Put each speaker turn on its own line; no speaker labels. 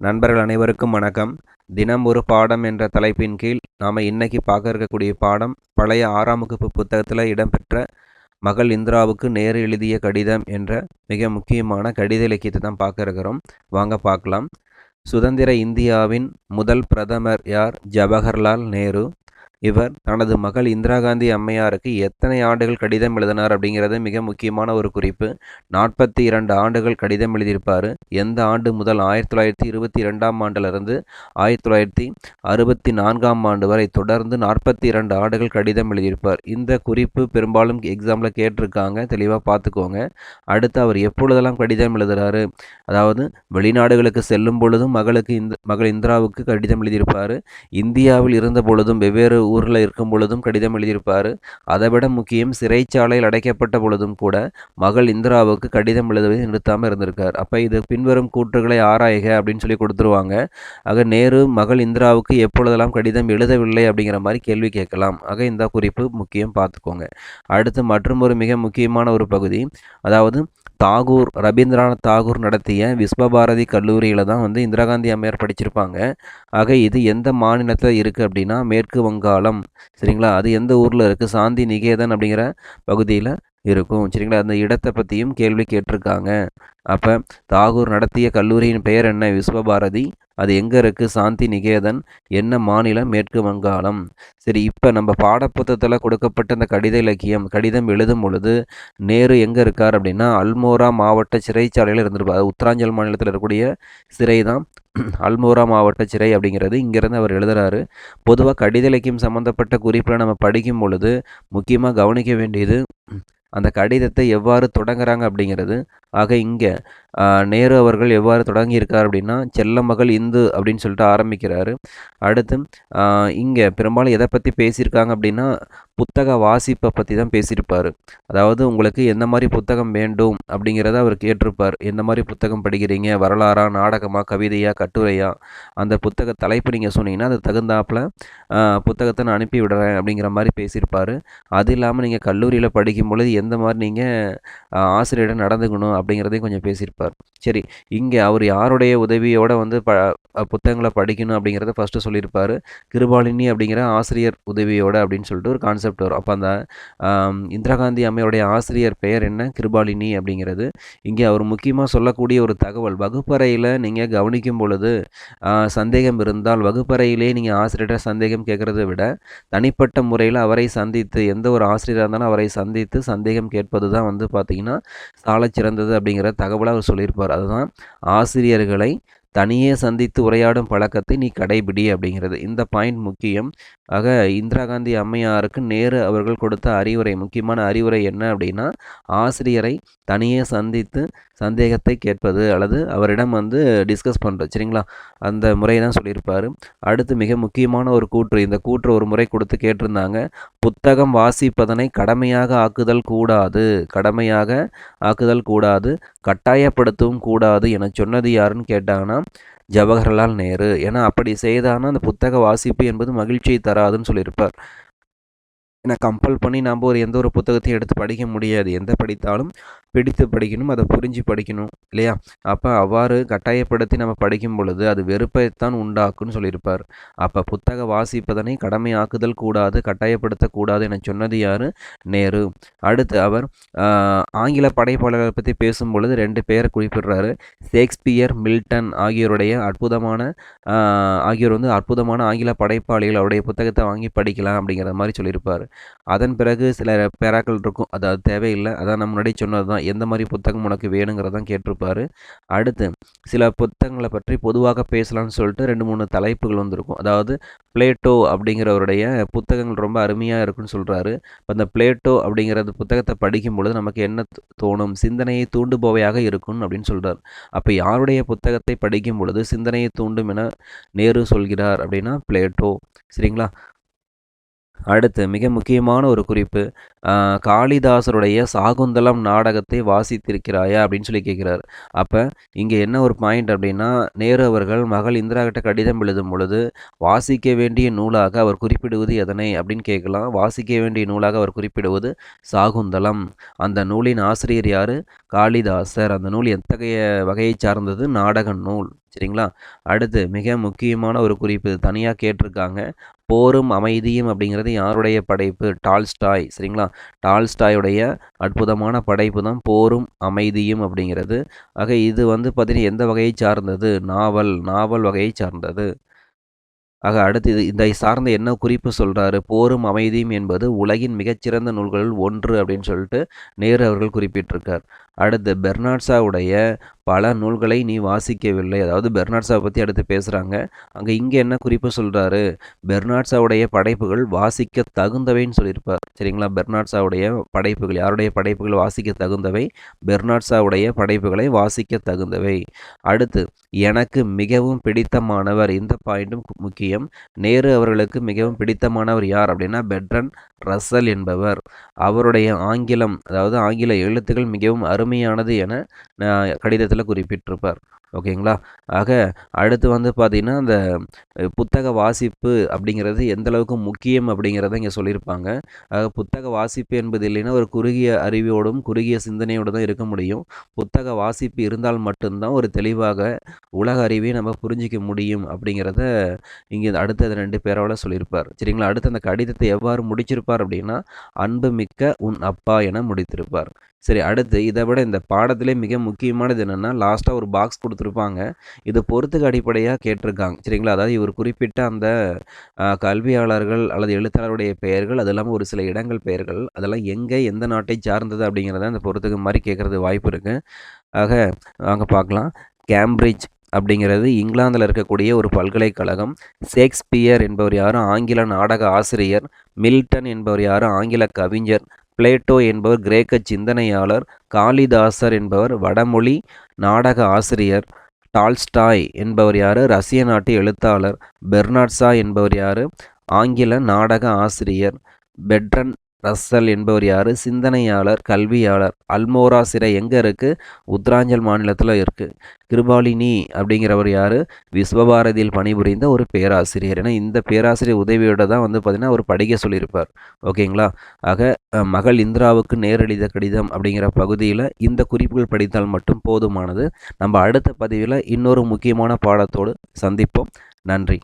நண்பர்கள் அனைவருக்கும் வணக்கம். தினம் ஒரு பாடம் என்ற தலைப்பின் கீழ் நாம் இன்னைக்கு பார்க்க இருக்கக்கூடிய பாடம் பழைய ஆறாம் வகுப்பு புத்தகத்தில் இடம்பெற்ற மகள் இந்திராவுக்கு நேரு எழுதிய கடிதம் என்ற மிக முக்கியமான கடித இலக்கியத்தை தான் பார்க்க இருக்கிறோம். வாங்க பார்க்கலாம். சுதந்திர இந்தியாவின் முதல் பிரதமர் யார்? ஜவஹர்லால் நேரு. இவர் தனது மகள் இந்திரா காந்தி அம்மையாருக்கு எத்தனை ஆண்டுகள் கடிதம் எழுதினார் அப்படிங்கிறது மிக முக்கியமான ஒரு குறிப்பு. நாற்பத்தி இரண்டு ஆண்டுகள் கடிதம் எழுதியிருப்பார். எந்த ஆண்டு முதல் ஆயிரத்தி தொள்ளாயிரத்தி இருபத்தி ரெண்டாம் ஆண்டிலிருந்து ஆயிரத்தி தொள்ளாயிரத்தி அறுபத்தி நான்காம் ஆண்டு வரை தொடர்ந்து நாற்பத்தி இரண்டு ஆண்டுகள் கடிதம் எழுதியிருப்பார். இந்த குறிப்பு பெரும்பாலும் எக்ஸாமில் கேட்டிருக்காங்க. தெளிவாக பார்த்துக்கோங்க. அடுத்து அவர் எப்பொழுதெல்லாம் கடிதம் எழுதுகிறாரு அதாவது வெளிநாடுகளுக்கு செல்லும் பொழுதும் மகளுக்கு இந்த மகள் இந்திராவுக்கு கடிதம் எழுதியிருப்பார். இந்தியாவில் இருந்த பொழுதும் வெவ்வேறு ஊரில் இருக்கும் பொழுதும் கடிதம் எழுதியிருப்பார். அதைவிட முக்கியம் சிறைச்சாலையில் அடைக்கப்பட்ட பொழுதும் கூட மகள் இந்திராவுக்கு கடிதம் எழுதுவதை நிறுத்தாமல் இருந்திருக்கார். அப்போ இது பின்வரும் கூற்றுகளை ஆராய்க அப்படின்னு சொல்லி கொடுத்துருவாங்க. ஆக நேரு மகள் இந்திராவுக்கு எப்பொழுதெல்லாம் கடிதம் எழுதவில்லை அப்படிங்கிற மாதிரி கேள்வி கேட்கலாம். ஆக இந்த குறிப்பு முக்கியம் பார்த்துக்கோங்க. அடுத்து மற்றும் ஒரு மிக முக்கியமான ஒரு பகுதி. அதாவது தாகூர் ரவீந்திரநாத் தாகூர் நடத்திய விஸ்வபாரதி கல்லூரியில் தான் வந்து இந்திரா காந்தி அம்மையார் படிச்சிருப்பாங்க. ஆக இது எந்த மாநிலத்தில் இருக்குது அப்படின்னா மேற்கு வங்காளம். சரிங்களா? அது எந்த ஊரில் இருக்குது சாந்தி நிகேதன் அப்படிங்கிற பகுதியில் இருக்கும். சரிங்களா? அந்த இடத்தை பற்றியும் கேள்வி கேட்டிருக்காங்க. அப்போ தாகூர் நடத்திய கல்லூரியின் பெயர் என்ன? விஸ்வபாரதி. அது எங்கே இருக்குது சாந்தி நிகேதன். என்ன மாநிலம்? மேற்கு வங்காளம். சரி இப்போ நம்ம பாடப்புத்தகத்தில் கொடுக்கப்பட்ட இந்த கடித இலக்கியம் கடிதம் எழுதும் பொழுது நேரு எங்கே இருக்கார் அப்படின்னா அல்மோரா மாவட்ட சிறைச்சாலையில் இருந்திருப்பார். உத்தராஞ்சல் மாநிலத்தில் இருக்கக்கூடிய சிறை தான் அல்மோரா மாவட்ட சிறை அப்படிங்கிறது இங்கேருந்து அவர் எழுதுகிறாரு பொதுவாக கடித இலக்கியம் சம்மந்தப்பட்ட குறிப்பில் நம்ம படிக்கும் பொழுது முக்கியமாக கவனிக்க வேண்டியது அந்த கடிதத்தை எவ்வாறு தொடங்குறாங்க அப்படிங்கிறது ஆக இங்கே நேரு அவர்கள் எவ்வாறு தொடங்கியிருக்கார் அப்படின்னா செல்ல மகள் இந்து அப்படின்னு சொல்லிட்டு ஆரம்பிக்கிறாரு. அடுத்து இங்கே பெரும்பாலும் எதை பற்றி பேசியிருக்காங்க அப்படின்னா புத்தக வாசிப்பை பற்றி தான் பேசியிருப்பார். அதாவது உங்களுக்கு எந்த மாதிரி புத்தகம் வேண்டும் அப்படிங்கிறத அவர் கேட்டிருப்பார். எந்த மாதிரி புத்தகம் படிக்கிறீங்க? வரலாறா நாடகமாக கவிதையா கட்டுரையா? அந்த புத்தக தலைப்பு நீங்கள் சொன்னீங்கன்னா அது தகுந்தாப்பில் புத்தகத்தை நான் அனுப்பி விடுறேன் அப்படிங்கிற மாதிரி பேசியிருப்பார். அது இல்லாமல் நீங்கள் கல்லூரியில் படிக்கும் பொழுது எந்த மாதிரி நீங்கள் ஆசிரியரிடம் நடந்துக்கணும் அப்படிங்கிறதையும் கொஞ்சம் பேசியிருப்பார். சரி இங்கே அவர் யாருடைய உதவியோடு வந்து ப புத்தகங்களை படிக்கணும் அப்படிங்கிறத ஃபஸ்ட்டு சொல்லியிருப்பார். கிருபாலினி அப்படிங்கிற ஆசிரியர் உதவியோடு அப்படின்னு சொல்லிட்டு ஒரு கான்செப்ட் வரும். அப்போ அந்த இந்திரா காந்தி அம்மையோடைய ஆசிரியர் பெயர் என்ன? கிருபாலினி அப்படிங்கிறது. இங்கே அவர் முக்கியமாக சொல்லக்கூடிய ஒரு தகவல் வகுப்பறையில் நீங்கள் கவனிக்கும் பொழுது சந்தேகம் இருந்தால் வகுப்பறையிலே நீங்கள் ஆசிரியர்கிட்ட சந்தேகம் கேட்குறத விட தனிப்பட்ட முறையில் அவரை சந்தித்து எந்த ஒரு ஆசிரியராக இருந்தாலும் அவரை சந்தித்து சந்தேகம் கேட்பது தான் வந்து பார்த்திங்கன்னா சாலை சிறந்தது அப்படிங்கிற தகவலை அவர் சொல்லியிருப்பார். அதுதான் ஆசிரியர்களை தனியே சந்தித்து உரையாடும் பழக்கத்தை நீ கடைபிடி அப்படிங்கிறது. இந்த பாயிண்ட் முக்கியம். ஆக இந்திரா காந்தி அம்மையாருக்கு நேரு அவர்கள் கொடுத்த அறிவுரை முக்கியமான அறிவுரை என்ன அப்படின்னா ஆசிரியரை தனியே சந்தித்து சந்தேகத்தை கேட்பது அல்லது அவரிடம் வந்து டிஸ்கஸ் பண்ணுறது சரிங்களா? அந்த முறையை தான் சொல்லியிருப்பார். அடுத்து மிக முக்கியமான ஒரு கூற்று. இந்த கூற்று ஒரு முறை கொடுத்து கேட்டிருந்தாங்க. புத்தகம் வாசிப்பதனை கடமையாக ஆக்குதல் கூடாது. கடமையாக ஆக்குதல் கூடாது. கட்டாயப்படுத்தவும் கூடாது என சொன்னது யாருன்னு கேட்டாங்கன்னா ஜவஹர்லால் நேரு. ஏன்னா அப்படி செய்தானா அந்த புத்தக வாசிப்பு என்பது மகிழ்ச்சியை தராதுன்னு சொல்லியிருப்பார். ஏன்னா கம்பல் பண்ணி நாம் ஒரு எந்த ஒரு புத்தகத்தையும் எடுத்து படிக்க முடியாது. எந்த படித்தாலும் பிடித்து படிக்கணும் அதை புரிஞ்சு படிக்கணும் இல்லையா? அப்போ அவ்வாறு கட்டாயப்படுத்தி நம்ம படிக்கும் பொழுது அது வெறுப்பைத்தான் உண்டாக்குன்னு சொல்லியிருப்பார். அப்போ புத்தக வாசிப்பதனை கடமையாக்குதல் கூடாது கட்டாயப்படுத்தக்கூடாது என சொன்னது யார்? நேரு. அடுத்து அவர் ஆங்கில படைப்பாளர்களை பற்றி பேசும் பொழுது ரெண்டு பேரை குறிப்பிடுறாரு. ஷேக்ஸ்பியர் மில்டன் ஆகியோருடைய அற்புதமான ஆகியோர் வந்து அற்புதமான ஆங்கில படைப்பாளிகள். அவருடைய புத்தகத்தை வாங்கி படிக்கலாம் அப்படிங்கிற மாதிரி சொல்லியிருப்பார். அதன் பிறகு சில பேராக்கள் இருக்கும். அது அது தேவையில்லை. அதான் நம்ம முன்னாடி சொன்னது தான் எந்த மாதிரி புத்தகம் உனக்கு வேணுங்கிறதான் கேட்டிருப்பாரு. அடுத்து சில புத்தகங்களை பற்றி பொதுவாக பேசலாம்னு சொல்லிட்டு ரெண்டு மூணு தலைப்புகள் வந்திருக்கும். அதாவது பிளேட்டோ அப்படிங்கிறவருடைய புத்தகங்கள் ரொம்ப அருமையாக இருக்குன்னு சொல்கிறாரு இப்போ அந்த பிளேட்டோ அப்படிங்கிறது புத்தகத்தை படிக்கும் பொழுது நமக்கு என்ன தோணும்? சிந்தனையை தூண்டுபவையாக இருக்கும் அப்படின்னு சொல்கிறார் அப்போ யாருடைய புத்தகத்தை படிக்கும் பொழுது சிந்தனையை தூண்டும் என நேரு சொல்கிறார் அப்படின்னா பிளேட்டோ. சரிங்களா? அடுத்து மிக முக்கியமான ஒரு குறிப்பு காளிதாசருடைய சாகுந்தலம் நாடகத்தை வாசித்திருக்கிறாயா? அப்படின்னு சொல்லி கேட்குறாரு. அப்போ இங்கே என்ன ஒரு பாயிண்ட் அப்படின்னா நேரு அவர்கள் மகள் இந்திரா கிட்ட கடிதம் எழுதும் பொழுது வாசிக்க வேண்டிய நூலாக அவர் குறிப்பிடுவது எதனை? அப்படின்னு கேட்கலாம். வாசிக்க வேண்டிய நூலாக அவர் குறிப்பிடுவது சாகுந்தலம். அந்த நூலின் ஆசிரியர் யார்? காளிதாசர். அந்த நூல் எத்தகைய வகையை சார்ந்தது? நாடக நூல். சரிங்களா? அடுத்து மிக முக்கியமான ஒரு குறிப்பு தனியாக கேட்டிருக்காங்க. போரும் அமைதியும் அப்படிங்கிறது யாருடைய படைப்பு? டால்ஸ்டாய் சரிங்களா? டால்ஸ்டாயுடைய அற்புதமான படைப்பு தான் போரும் அமைதியும் அப்படிங்கிறது. ஆக இது வந்து பார்த்தீங்கன்னா எந்த வகையை சார்ந்தது? நாவல் நாவல் வகையை சார்ந்தது. ஆக அடுத்து இது இதை சார்ந்த என்ன குறிப்பு சொல்கிறாரு போரும் அமைதியும் என்பது உலகின் மிகச்சிறந்த நூல்களில் ஒன்று அப்படின்னு சொல்லிட்டு நேரு அவர்கள் குறிப்பிட்டிருக்கார். அடுத்து பெர்னாட்ஸாவுடைய பல நூல்களை நீ வாசிக்கவில்லை. அதாவது பெர்னாட்ஸாவை பற்றி அடுத்து பேசுகிறாங்க அங்கே இங்கே என்ன குறிப்பு சொல்கிறாரு பெர்னாட்ஸாவுடைய படைப்புகள் வாசிக்க தகுந்தவைன்னு சொல்லியிருப்பார். சரிங்களா? பெர்னாட்ஸாவுடைய படைப்புகள் யாருடைய படைப்புகள் வாசிக்க தகுந்தவை? பெர்னாட்ஸாவுடைய படைப்புகளை வாசிக்க தகுந்தவை. அடுத்து எனக்கு மிகவும் பிடித்தமானவர் இந்த பாயிண்ட்டும் முக்கியம். நேரு அவர்களுக்கு மிகவும் பிடித்தமானவர் யார் அப்படின்னா பெட்ரன் ரசல் என்பவர். அவருடைய ஆங்கிலம் அதாவது ஆங்கில எழுத்துக்கள் மிகவும் அருமையானது என கடிதத்தில் குறிப்பிட்டிருப்பார். ஓகேங்களா? ஆக அடுத்து வந்து பார்த்திங்கன்னா அந்த புத்தக வாசிப்பு அப்படிங்கிறது எந்த அளவுக்கு முக்கியம் அப்படிங்கிறத இங்கே சொல்லியிருப்பாங்க. ஆக புத்தக வாசிப்பு என்பது இல்லைன்னா ஒரு குறுகிய அறிவோடும் குறுகிய சிந்தனையோடு தான் இருக்க முடியும். புத்தக வாசிப்பு இருந்தால் மட்டும்தான் ஒரு தெளிவாக உலக அறிவை நம்ம புரிஞ்சிக்க முடியும் அப்படிங்கிறத இங்கே அடுத்த ரெண்டு பேரோட சொல்லியிருப்பார். சரிங்களா? அடுத்து அந்த கடிதத்தை எவ்வாறு முடிச்சிருப்பார் அப்படின்னா அன்பு மிக்க உன் அப்பா என முடித்திருப்பார். சரி அடுத்து இதை விட இந்த பாடத்திலே மிக முக்கியமானது என்னென்னா லாஸ்ட்டாக ஒரு பாக்ஸ் கொடுத்துருப்பாங்க. இது பொறுத்துக்கு அடிப்படையாக கேட்டிருக்காங்க. சரிங்களா? அதாவது இவர் குறிப்பிட்ட அந்த கல்வியாளர்கள் அல்லது எழுத்தாளருடைய பெயர்கள் அது இல்லாமல் ஒரு சில இடங்கள் பெயர்கள் அதெல்லாம் எங்கே எந்த நாட்டை சார்ந்தது அப்படிங்கிறத அந்த பொறுத்துக்கு மாதிரி கேட்குறது வாய்ப்பு இருக்குது ஆக வாங்க பார்க்கலாம். கேம்பிரிட்ஜ் அப்படிங்கிறது இங்கிலாந்தில் இருக்கக்கூடிய ஒரு பல்கலைக்கழகம். ஷேக்ஸ்பியர் என்பவர் யாரும் ஆங்கில நாடக ஆசிரியர். மில்டன் என்பவர் யாரும் ஆங்கில கவிஞர். பிளேட்டோ என்பவர் கிரேக்க சிந்தனையாளர் காளிதாசர் என்பவர் வடமொழி நாடக ஆசிரியர் டால்ஸ்டாய் என்பவர் யார்? ரஷ்ய நாட்டு எழுத்தாளர் பெர்னாட்ஸா என்பவர் யார்? ஆங்கில நாடக ஆசிரியர் பெட்ரன் ரஸ்ஸல் என்பவர் யார்? சிந்தனையாளர் கல்வியாளர். அல்மோரா சிறை எங்கே இருக்குது உத்தராஞ்சல் மாநிலத்தில் இருக்குது கிருபாலினி அப்படிங்கிறவர் யார்? விஸ்வபாரதியில் பணிபுரிந்த ஒரு பேராசிரியர். ஏன்னா இந்த பேராசிரியர் உதவியோட தான் வந்து பார்த்திங்கன்னா அவர் படிக்க சொல்லியிருப்பார். ஓகேங்களா? ஆக மகள் இந்திராவுக்கு நேரடித கடிதம் அப்படிங்கிற பகுதியில் இந்த குறிப்புகள் படித்தால் மட்டும் போதுமானது. நம்ம அடுத்த பதிவில் இன்னொரு முக்கியமான பாடத்தோடு சந்திப்போம். நன்றி.